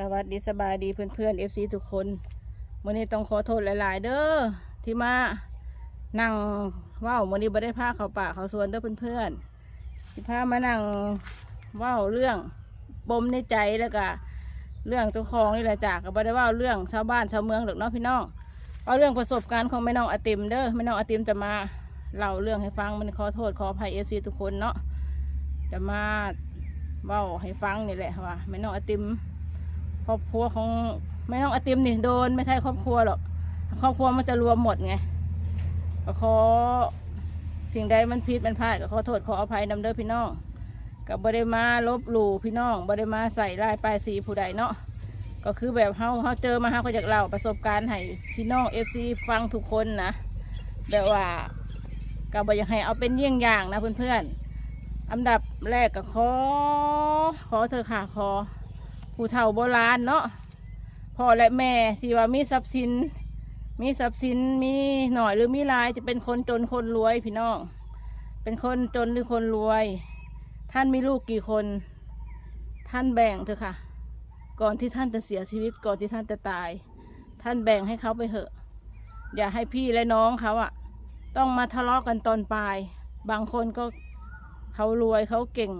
สวัสดีสบายดีเพื่อนๆ FC ทุกคนวันนี้ต้องขอโทษหลาย ๆ เด้อที่มานั่งว้าววันนี้ไม่ได้พาเขาป่าเขาสวนเด้อเพื่อนๆที่พามานั่งว้าวเรื่องปมในใจแล้วก็เรื่องเจ้าของนี่แหละจากก็ไม่ได้ว่าเรื่องชาวบ้านชาวเมืองหรอกเนาะพี่น้องเอาเรื่องประสบการณ์ของแม่น้องอติมเด้อแม่น้องอติมจะมาเล่าเรื่องให้ฟังมันขอโทษขออภัย FC ทุกคนเนาะจะมาเว้าให้ฟังนี่แหละว่าแม่น้องอติม ครอบครัวของแม่น้องอติมนี่โดนไม่ใช่ครอบครัวหรอกครอบครัวมันจะรวมหมดไงก็ขอสิ่งใดมันผิดมันพลาดก็ขอโทษขออภัยนำเด้อพี่น้องกับบได้มาลบหลู่พี่น้องบได้มาใส่ลายปลายสีผู้ใดเนาะก็คือแบบเฮาเฮาเจอมาเฮาก็อยากเล่าประสบการณ์ให้พี่น้องเอฟซีฟังทุกคนนะแบบว่าก็บอยากให้เอาเป็นเยี่ยงอย่างนะเพื่อนๆอันดับแรกก็ขอขอเธอค่ะขอ ผู้เฒ่าโบราณเนาะพ่อและแม่ที่ว่ามีทรัพย์สิน มีทรัพย์สินมีหน่อยหรือมีหลายจะเป็นคนจนคนรวยพี่น้อง เป็นคนจนหรือคนรวย ท่านมีลูกกี่คน ท่านแบ่งเถอะค่ะ ก่อนที่ท่านจะเสียชีวิตก่อนที่ท่านจะตาย ท่านแบ่งให้เขาไปเถอะ อย่าให้พี่และน้องเขาอะต้องมาทะเลาะกันตอนปลาย บางคนก็เขารวยเขาเก่ง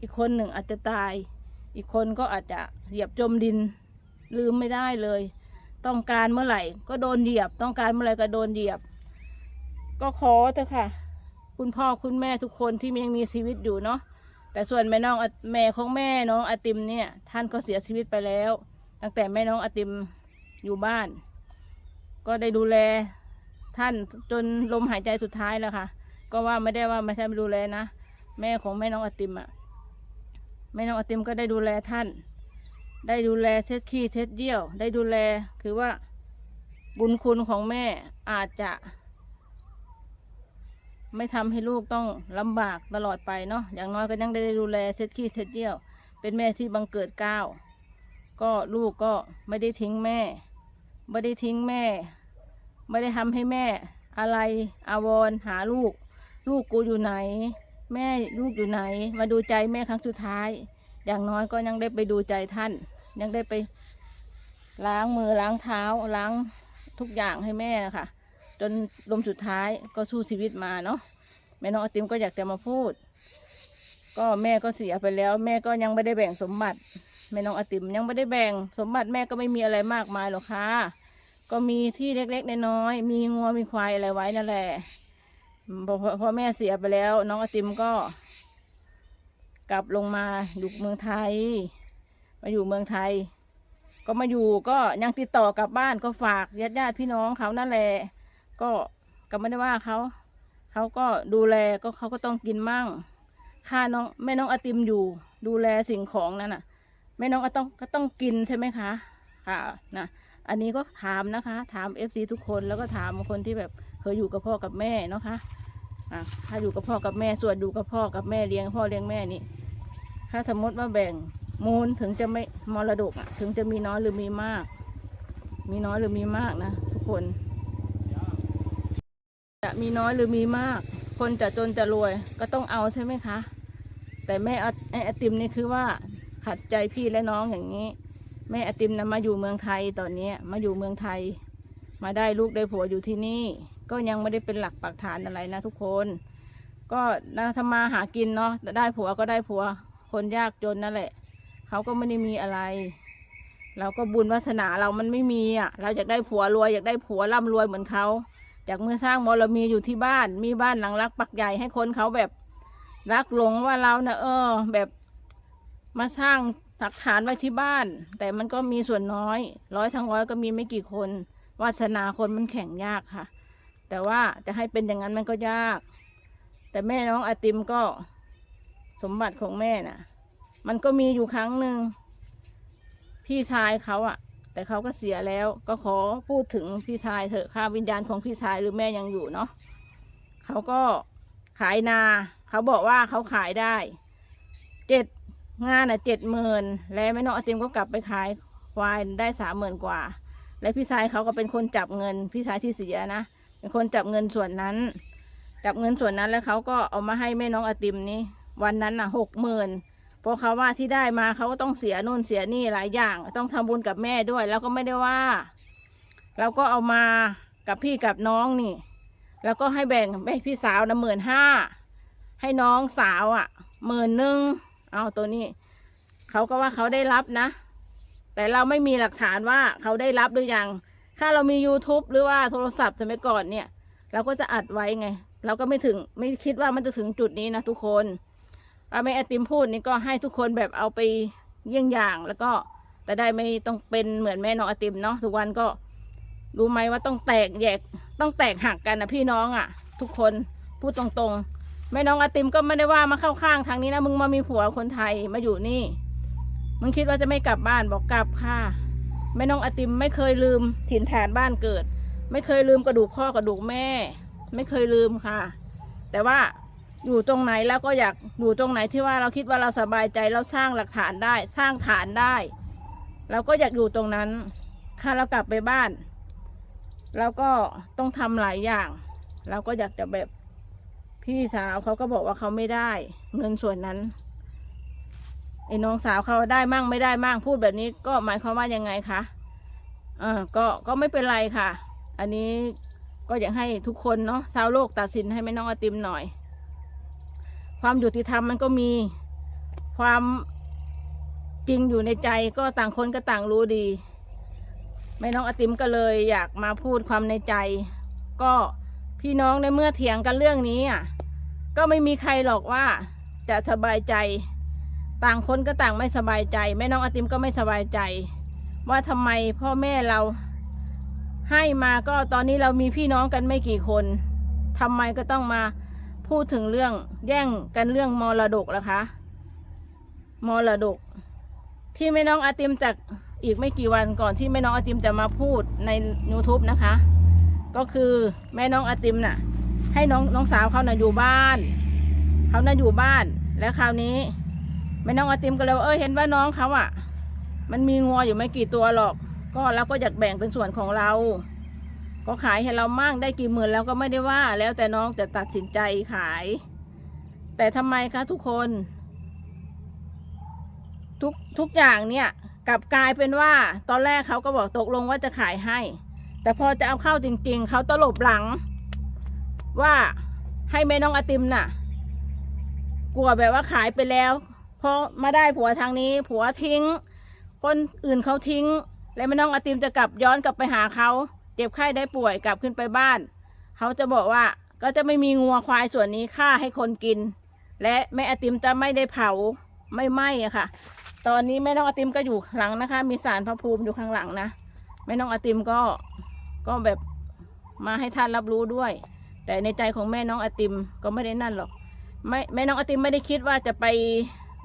อีกคนหนึ่งอาจจะตาย อีกคนก็อาจจะเหยียบจมดินลืมไม่ได้เลย ต้องการเมื่อไหร่ ก็โดนเหยียบ ต้องการเมื่อไหร่ก็โดนเหยียบ ก็ขอเถอะค่ะ คุณพ่อคุณแม่ทุกคนที่ยังมีชีวิตอยู่เนาะแต่ส่วนแม่น้องแม่ของแม่น้องอติมเนี่ย ท่านก็เสียชีวิตไปแล้ว ตั้งแต่แม่น้องอติมอยู่บ้าน ก็ได้ดูแลท่านจนลมหายใจสุดท้ายแล้วค่ะ ก็ว่าไม่ได้ว่าไม่ใช่ไม่ดูแลนะ แม่ของแม่น้องอติมอะ แม่น้องอาติมก็ได้ดูแลท่าน ได้ดูแลเช็ดขี้เช็ดเยี่ยว ได้ดูแลคือว่าบุญคุณของแม่อาจจะ ไม่ทำให้ลูกต้องลำบากตลอดไปเนาะอย่างน้อยก็ยังได้ดูแลเช็ดขี้เช็ดเยี่ยว เป็นแม่ที่บังเกิดก้าวก็ลูกก็ไม่ได้ทิ้งแม่ ไม่ได้ทิ้งแม่ ไม่ได้ทำให้แม่อะไรอาวร์หาลูก ลูกกูอยู่ไหน แม่ลูกอยู่ไหน มาดูใจแม่ครั้งสุดท้าย อย่างน้อยก็ยังได้ไปดูใจท่าน ยังได้ไปล้างมือล้างเท้าล้างทุกอย่างให้แม่นะคะจนลมสุดท้ายก็สู้ชีวิตมาเนาะแม่น้องอติมก็อยากจะมาพูด ก็แม่ก็เสียไปแล้ว แม่ก็ยังไม่ได้แบ่งสมบัติแม่น้องอติมยังไม่ได้แบ่งสมบัติแม่ก็ไม่มีอะไรมากมายหรอกค่ะก็มีที่เล็กๆน้อยๆมีงัวมีควายอะไรไว้นั่นแหละ พอพอพอแม่เสียไปแล้ว น้องอติมก็ กลับลงมาอยู่เมืองไทย มาอยู่เมืองไทย ก็มาอยู่ก็ยังติดต่อกลับบ้านก็ฝากญาติญาติพี่น้องเขานั่นแหละก็ก็ไม่ได้ว่าเขาเขาก็ดูแลก็เขาก็ต้องกินมั่งค่าน้องแม่น้องอติมอยู่ ดูแลสิ่งของนั่นน่ะแม่น้องก็ต้องก็ต้องกินใช่ไหมคะค่ะนะอันนี้ก็ถามนะคะ ถามเอฟซีทุกคนแล้วก็ถามคนที่แบบ เคยอยู่กับพ่อกับแม่เนาะคะ่ะถ้าอยู่กับพ่อกับแม่ส่วนอยู่กับพ่อกับแม่เลี้ยงพ่อเลี้ยงแม่นี่ถ้าสมมติว่าแบ่งมูลถึงจะไม่มรดกอะ ถึงจะมีน้อยหรือมีมาก มีน้อยหรือมีมากนะทุกคน จะมีน้อยหรือมีมาก คนจะจนจะรวยก็ต้องเอาใช่ไหมคะ แต่แม่อาไอ้ไอติมนี่คือว่าขัดใจพี่และน้องอย่างนี้ แม่ไอติมนะมาอยู่เมืองไทยตอนนี้มาอยู่เมืองไทย มาได้ลูกได้ผัวอยู่ที่นี่ ก็ยังไม่ได้เป็นหลักปักฐานอะไรนะทุกคน ก็นะทำมาหากินเนาะได้ผัวก็ได้ผัว คนยากจนนั่นแหละ เขาก็ไม่ได้มีอะไร เราก็บุญวาสนาเรามันไม่มีอะ เราอยากได้ผัวรวยอยากได้ผัวร่ำรวยเหมือนเขาอยากเมื่อสร้างมรมีอยู่ที่บ้าน มีบ้านหลังรักปักใหญ่ให้คนเขาแบบรักหลงว่าเราเนะเออ แบบมาสร้างหลักฐานไว้ที่บ้าน แต่มันก็มีส่วนน้อย ร้อยทั้งร้อยก็มีไม่กี่คน วาสนาคนมันแข่งยากค่ะ แต่ว่าจะให้เป็นอย่างนั้นมันก็ยาก แต่แม่น้องอาติมก็สมบัติของแม่น่ะ มันก็มีอยู่ครั้งหนึ่งพี่ชายเขาอะแต่เขาก็เสียแล้วก็ขอพูดถึงพี่ชายเถอะค่าวิญญาณของพี่ชายหรือแม่ยังอยู่เนาะเขาก็ขายนา เขาบอกว่าเขาขายได้เจ็ดงานอะเจ็ดหมื่นแล้วแม่น้องอาติมก็กลับไปขายควายได้สามหมื่นกว่า และพี่ชายเขาก็เป็นคนจับเงินพี่ชายที่เสียนะเป็นคนจับเงินส่วนนั้น จับเงินส่วนนั้นแล้วเขาก็เอามาให้แม่น้องอติมนี่วันนั้นน่ะหกหมื่นเพราะเขาว่าที่ได้มาเขาก็ต้องเสียนู่นเสียนี่หลายอย่าง ต้องทำบุญกับแม่ด้วย แล้วก็ไม่ได้ว่า เราก็เอามากับพี่กับน้องนี่ แล้วก็ให้แบ่งให้พี่สาวนะหมื่นห้าให้น้องสาวอะหมื่นหนึ่งเอาตัวนี้เขาก็ว่าเขาได้รับนะ แต่เราไม่มีหลักฐานว่าเขาได้รับหรือยัง ถ้าเรามี YouTube หรือว่าโทรศัพท์สมัยก่อนเนี่ย เราก็จะอัดไว้ไง เราก็ไม่ถึงไม่คิดว่ามันจะถึงจุดนี้นะทุกคนอาไม่ไอติมพูดนี่ก็ให้ทุกคนแบบเอาไปเยี่ยงอย่างแล้วก็แต่ได้ไม่ต้องเป็นเหมือนแม่น้องไอติมเนาะทุกวันก็รู้ไหมว่าต้องแตกแยกต้องแตกหักกันนะพี่น้องอะ่ะ ทุกคนพูดตรงๆแม่น้องไอติมก็ไม่ได้ว่ามาเข้าข้างทางนี้นะมึงมามีผัวคนไทยมาอยู่นี่ มึงคิดว่าจะไม่กลับบ้านบอกกลับค่ะแม่น้องอติมไม่เคยลืมถิ่นฐานบ้านเกิด ไม่เคยลืมกระดูกพ่อกระดูกแม่ ไม่เคยลืมค่ะ แต่ว่าอยู่ตรงไหนแล้วก็อยากอยู่ตรงไหนที่ว่าเราคิดว่าเราสบายใจเราสร้างหลักฐานได้ สร้างฐานได้เราก็อยากอยู่ตรงนั้น ค่ะเรากลับไปบ้านเราก็ต้องทำหลายอย่าง เราก็อยากจะแบบพี่สาวเขาก็บอกว่าเขาไม่ได้ เงินส่วนนั้น ไอ้น้องสาวเขาได้มั่งไม่ได้มั่งพูดแบบนี้ก็หมายความว่ายังไงคะเออก็ก็ไม่เป็นไรค่ะ อันนี้ก็อยากให้ทุกคนเนาะชาวโลกตัดสินให้แม่น้องอติมหน่อย ความยุติธรรมมันก็มีความจริงอยู่ในใจก็ต่างคนก็ต่างรู้ดีแม่น้องอติมก็เลยอยากมาพูดความในใจ ก็พี่น้องในเมื่อเถียงกันเรื่องนี้อะก็ไม่มีใครหรอกว่าจะสบายใจ ต่างคนก็ต่างไม่สบายใจ แม่น้องไอติมก็ไม่สบายใจ ว่าทำไมพ่อแม่เราให้มาก็ตอนนี้เรามีพี่น้องกันไม่กี่คนทำไมก็ต้องมาพูดถึงเรื่องแย่งกันเรื่องมรดกล่ะคะมรดก ที่แม่น้องอาติมจากอีกไม่กี่วันก่อนที่แม่น้องอาติมจะมาพูดใน YouTube นะคะ ก็คือแม่น้องอาติมน่ะ ให้น้องน้องสาวเขาน่ะอยู่บ้าน เขาน่ะอยู่บ้านแล้วคราวนี้ แม่น้องอาติมก็เลยว่าเออเห็นว่าน้องเขาอะ มันมีงัวอยู่ไม่กี่ตัวหรอก ก็เราก็อยากแบ่งเป็นส่วนของเรา ก็ขายให้เรามั่งได้กี่หมื่นแล้วก็ไม่ได้ว่า แล้วแต่น้องจะตัดสินใจขาย แต่ทำไมคะทุกคน ทุกทุกอย่างเนี่ยกลับกลายเป็นว่า ตอนแรกเขาก็บอกตกลงว่าจะขายให้ แต่พอจะเอาเข้าจริง ๆเขาตลบหลัง ว่าให้แม่น้องไอติมน่ะ กลัวแบบว่าขายไปแล้ว พอมาได้ผัวทางนี้ ผัวทิ้ง คนอื่นเขาทิ้ง แล้วแม่น้องไอติมจะกลับย้อนกลับไปหาเขาเจ็บไข้ได้ป่วยกลับขึ้นไปบ้าน เขาจะบอกว่าก็จะไม่มีงัวควายส่วนนี้ฆ่าให้คนกิน และแม่ไอติมจะไม่ได้เผาไม่ไหม้อะค่ะ ตอนนี้แม่น้องไอติมก็อยู่ข้างหลังนะคะ มีสารพระภูมิอยู่ข้างหลังนะแม่น้องไอติมก็ก็แบบมาให้ท่านรับรู้ด้วย แต่ในใจของแม่น้องไอติมก็ไม่ได้นั่นหรอกไม่แม่น้องไอติมไม่ได้คิดว่าจะไป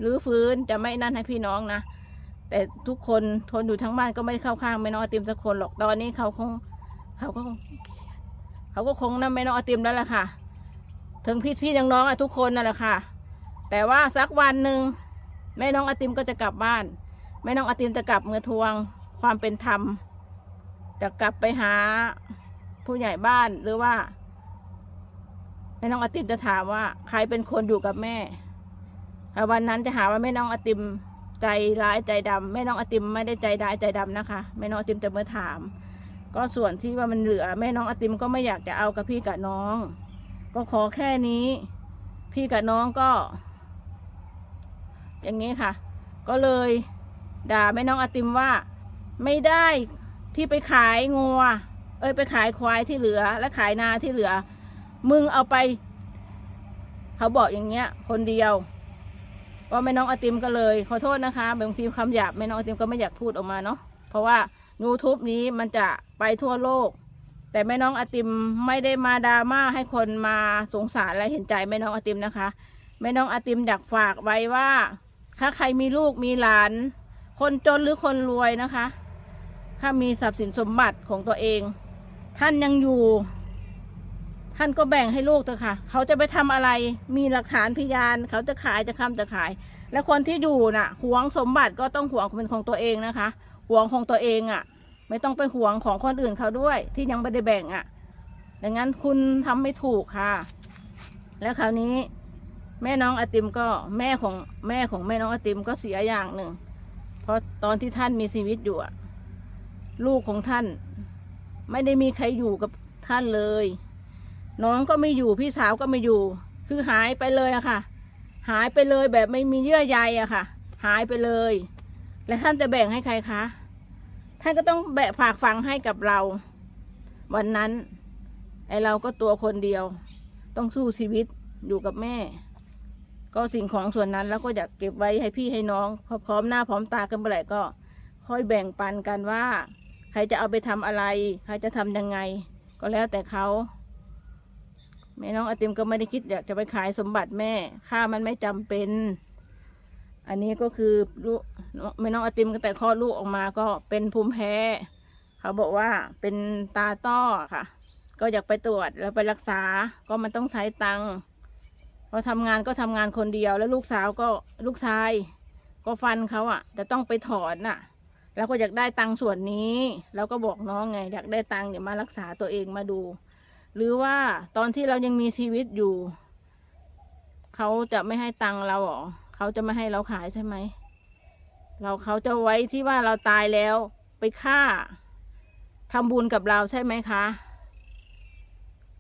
รื้อฟื้นจะไม่นั่นให้พี่น้องนะ แต่ทุกคนทนอยู่ทั้งบ้านก็ไม่ได้เข้าข้างแม่น้องอติมสักคนหรอกตอนนี้เขาคงเขาก็เขาก็คงนั่นแม่น้องอติมแล้วล่ะค่ะ ถึงพี่พี่น้องๆอะทุกคนนั่นแหละค่ะ แต่ว่าสักวันหนึ่งแม่น้องอติมก็จะกลับบ้าน แม่น้องอติมจะกลับเมื่อทวงความเป็นธรรมจะกลับไปหาผู้ใหญ่บ้านหรือว่าแม่น้องอติมจะถามว่า ใครเป็นคนอยู่กับแม่ วันนั้นจะหาว่าแม่น้องอติมใจร้ายใจดำแม่น้องอติมไม่ได้ใจร้ายใจดำนะคะแม่น้องอติมจะมาถาม ก็ส่วนที่ว่ามันเหลือแม่น้องอติมก็ไม่อยากจะเอากับพี่กับน้อง ก็ขอแค่นี้ พี่กับน้องก็ อย่างนี้ค่ะ ก็เลยด่าแม่น้องอติมว่า ไม่ได้ที่ไปขายงัว เอ้ยไปขายควายที่เหลือ และขายนาที่เหลือ มึงเอาไป เขาบอกอย่างเงี้ย คนเดียว ก็แม่น้องไอติมก็เลย ขอโทษนะคะบางทีคำหยาบแม่น้องไอติมก็ไม่อยากพูดออกมาเนาะเพราะว่า YouTube นี้มันจะไปทั่วโลก แต่แม่น้องไอติมไม่ได้มาดราม่าให้คนมาสงสารและเห็นใจแม่น้องไอติมนะคะ แม่น้องไอติมอยากฝากไว้ว่า ถ้าใครมีลูกมีหลาน คนจนหรือคนรวยนะคะ ถ้ามีทรัพย์สินสมบัติของตัวเอง ท่านยังอยู่ ท่านก็แบ่งให้ลูกเถอะค่ะ เขาจะไปทำอะไร มีหลักฐานพยาน เขาจะขายจะค้ำจะขาย และคนที่อยู่น่ะหวงสมบัติก็ต้องหวงเป็นของตัวเองนะคะหวงของตัวเองอะ่ะ ไม่ต้องไปหวงของคนอื่นเขาด้วย ที่ยังไม่ได้แบ่งอะ่ะ ดังนั้นคุณทำไม่ถูกค่ะ แล้วคราวนี้ แม่น้องอติมก็แม่ของแม่ของแม่น้องอติมก็เสียอย่างหนึ่ง เพราะตอนที่ท่านมีชีวิตอยู่อะลูกของท่าน ไม่ได้มีใครอยู่กับท่านเลย น้องก็ไม่อยู่พี่สาวก็ไม่อยู่ คือหายไปเลยอะค่ะ หายไปเลยแบบไม่มีเยื่อใยอะค่ะ หายไปเลย และท่านจะแบ่งให้ใครคะท่านก็ต้องแบกฝากฝังให้กับเรา วันนั้น ไอเราก็ตัวคนเดียว ต้องสู้ชีวิตอยู่กับแม่ ก็สิ่งของส่วนนั้นแล้วก็อยากเก็บไว้ให้พี่ให้น้องพอพร้อมหน้าพร้อมตากันเมื่อไหร่ก็ค่อยแบ่งปันกันว่า ใครจะเอาไปทำอะไร ใครจะทำยังไง ก็แล้วแต่เขา แม่น้องอติมก็ไม่ได้คิดอยากจะไปขายสมบัติแม่ ค่ามันไม่จำเป็น อันนี้ก็คือลูกแม่น้องอติมก็แต่คลอดลูกออกมาก็เป็นภูมิแพ้ เขาบอกว่าเป็นตาต้อค่ะ ก็อยากไปตรวจแล้วไปรักษา ก็มันต้องใช้ตังค์พอทำงานก็ทำงานคนเดียว แล้วลูกสาวก็ลูกชาย ก็ฟันเขาอะ่ะจะต้องไปถอนน่ะ แล้วก็อยากได้ตังค์ส่วนนี้ แล้วก็บอกน้องไง อยากได้ตังค์เดี๋ยวมารักษาตัวเองมาดู หรือว่าตอนที่เรายังมีชีวิตอยู่ เขาจะไม่ให้ตังค์เราหรอเขาจะไม่ให้เราขายใช่ไหม เราเขาจะไว้ที่ว่าเราตายแล้วไปฆ่าทำบุญกับเราใช่ไหมคะ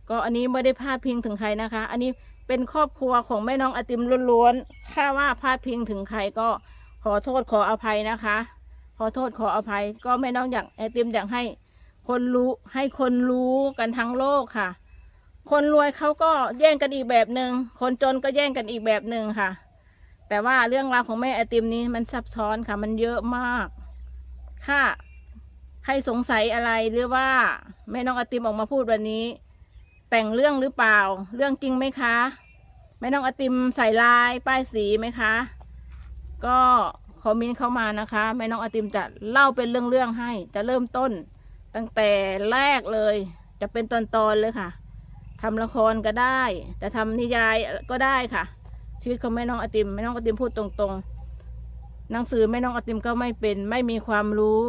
ก็อันนี้ไม่ได้พาดพิงถึงใครนะคะ อันนี้เป็นครอบครัวของแม่น้องอติมล้วนๆถ้าว่าพาดพิงถึงใครก็ขอโทษขออภัยนะคะ ขอโทษขออภัย ก็แม่น้องอยากไอติมอยากให้ คนรู้ให้คนรู้กันทั้งโลกค่ะ คนรวยเขาก็แย่งกันอีกแบบหนึ่งคนจนก็แย่งกันอีกแบบหนึ่งค่ะ แต่ว่าเรื่องราวของแม่ไอติมนี้มันซับซ้อนค่ะ มันเยอะมากค่ะใครสงสัยอะไรหรือว่าแม่น้องไอติมออกมาพูดวันนี้ แต่งเรื่องหรือเปล่า เรื่องจริงไหมคะแม่น้องไอติมใส่ลายป้ายสีไหมคะ ก็คอมเมนต์เข้ามานะคะแม่น้องไอติมจะเล่าเป็นเรื่องๆให้จะเริ่มต้น ตั้งแต่แรกเลย จะเป็นตอนๆเลยค่ะทำละครก็ได้จะทำนิยายก็ได้ค่ะ ชีวิตของแม่น้องอติมแม่น้องอติมพูดตรงๆหนังสือแม่น้องอติมก็ไม่เป็น ไม่มีความรู้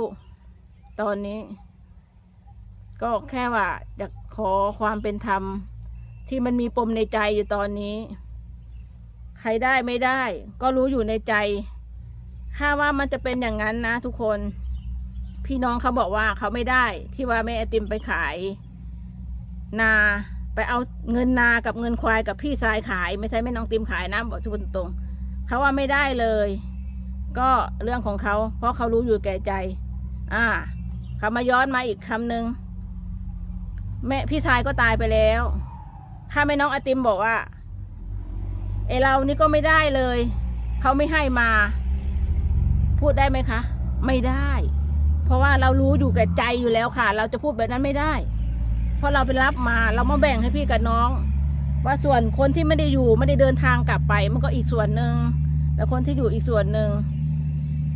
ตอนนี้ ก็แค่ว่าอยากขอความเป็นธรรม ที่มันมีปมในใจอยู่ตอนนี้ ใครได้ไม่ได้ ก็รู้อยู่ในใจ ค่าว่ามันจะเป็นอย่างนั้นนะทุกคน พี่น้องเขาบอกว่าเขาไม่ได้ที่ว่าแม่ไอติมไปขาย นาไปเอาเงินนากับเงินควายกับพี่ชายขาย ไม่ใช่แม่น้องติมขายนะบอกทุกคนตรงเขาว่าไม่ได้เลย ก็เรื่องของเขาเพราะเขารู้อยู่แก่ใจ อ่าเขามาย้อนมาอีกคำหนึ่งแม่พี่ชายก็ตายไปแล้วข้าแม่น้องไอติมบอกว่าเอเรานี่ก็ไม่ได้เลย เขาไม่ให้มา พูดได้ไหมคะ ไม่ได้ เพราะว่าเรารู้อยู่แก่ใจอยู่แล้วค่ะ เราจะพูดแบบนั้นไม่ได้ เพราะเราไปรับมาเรามาแบ่งให้พี่กับน้อง ว่าส่วนคนที่ไม่ได้อยู่ไม่ได้เดินทางกลับไป มันก็อีกส่วนหนึ่งแล้วคนที่อยู่อีกส่วนหนึ่ง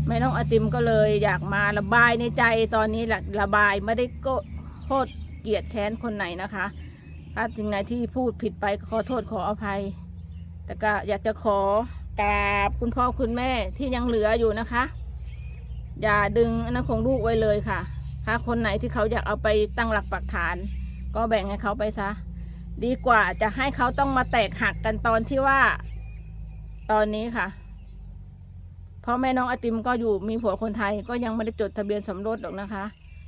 แม่น้องอติมก็เลยอยากมาระบายในใจตอนนี้แหละระบายไม่ได้ก็โทษเกลียดแค้นคนไหนนะคะถ้าสิ่งไหนที่พูดผิดไปขอโทษขออภัย แต่ก็อยากจะขอกราบคุณพ่อคุณแม่ที่ยังเหลืออยู่นะคะ อย่าดึงอนนั้นของลูกไว้เลยค่ะ ถ้าคนไหนที่เขาอยากเอาไปตั้งหลักปักฐาน ก็แบ่งให้เขาไปซะ ดีกว่าจะให้เขาต้องมาแตกหักกันตอนที่ว่า ตอนนี้ค่ะเพราะแม่น้องอติมก็อยู่มีผัวคนไทยก็ยังไม่ได้จดทะเบียนสมรสหรอกนะคะ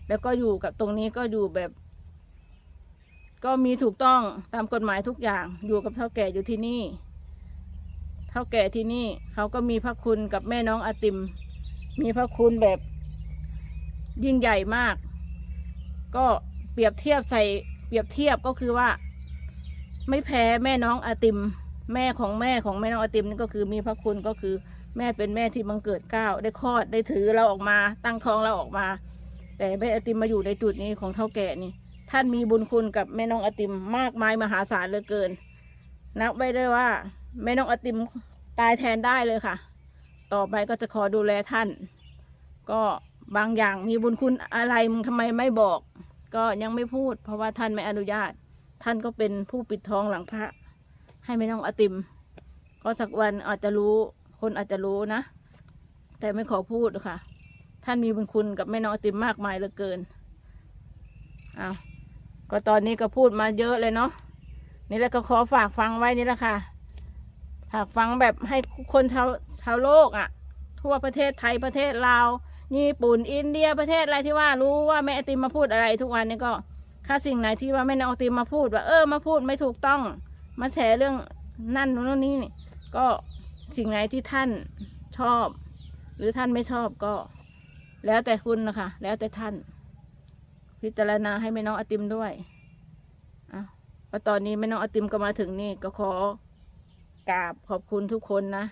แล้วก็อยู่กับตรงนี้ก็อยู่แบบ ก็มีถูกต้องตามกฎหมายทุกอย่าง อยู่กับเท่าแก่อยู่ที่นี่ เท่าแก่ที่นี่เขาก็มีพระคุณกับแม่น้องอติม มีพระคุณแบบยิ่งใหญ่มาก ก็เปรียบเทียบใส่เปรียบเทียบก็คือว่า ไม่แพ้แม่น้องอติม แม่ของแม่ของแม่น้องอติมนี่ก็คือมีพระคุณก็คือ แม่เป็นแม่ที่บังเกิดเก้าวได้คลอดได้ถือเราออกมา ตั้งท้องเราออกมา แต่แม่อติมมาอยู่ในจุดนี้ของเท่าแก่นี่ ท่านมีบุญคุณกับแม่น้องอติมมากมายมหาศาลเหลือเกินนับไว้ได้ว่าแม่น้องอติมตายแทนได้เลยค่ะ ต่อไปก็จะขอดูแลท่าน ก็บางอย่างมีบุญคุณอะไรมึงทำไมไม่บอก ก็ยังไม่พูด เพราะว่าท่านไม่อนุญาต ท่านก็เป็นผู้ปิดทองหลังพระ ให้แม่น้องอติม ก็สักวันอาจจะรู้ คนอาจจะรู้นะ แต่ไม่ขอพูดค่ะ ท่านมีบุญคุณกับแม่น้องอติมมากมายเหลือเกินเอาก็ตอนนี้ก็พูดมาเยอะเลยเนาะนี่แหละก็ขอฝากฟังไว้นี่แหละค่ะทหากฟังแบบให้คนชา ชาวโลกอะ่ะ ทั่วประเทศไทยประเทศลาวญี่ปุ่นอินเดียประเทศอะไรที่ว่ารู้ว่าแม่ไอติมมาพูดอะไรทุกวันนี้ก็ถ้าสิ่งไหนที่ว่าแม่น้องไอติมมาพูดว่าเออมาพูดไม่ถูกต้อง มาแฉเรื่องนั่นนู่นนี่ก็สิ่งไหนที่ท่านชอบ หรือท่านไม่ชอบก็ แล้วแต่คุณนะคะ แล้วแต่ท่าน พิจารณาให้แม่น้องอติมด้วยอะพอตอนนี้แม่น้องอติมก็มาถึงนี่ก็ขอกราบขอบคุณทุกคนนะ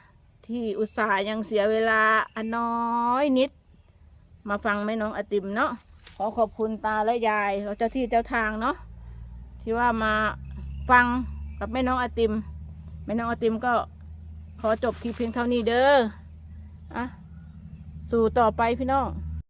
ที่อุตส่าห์ยังเสียเวลาอันน้อยนิด มาฟังแม่น้องอติมเนาะขอขอบคุณตาและยายเจ้าที่เจ้าทางเนาะที่ว่ามาฟังกับแม่น้องอติมแม่น้องอติมก็ขอจบคลิปเพียงเท่านี้เด้ออะสู่ต่อไปพี่น้อง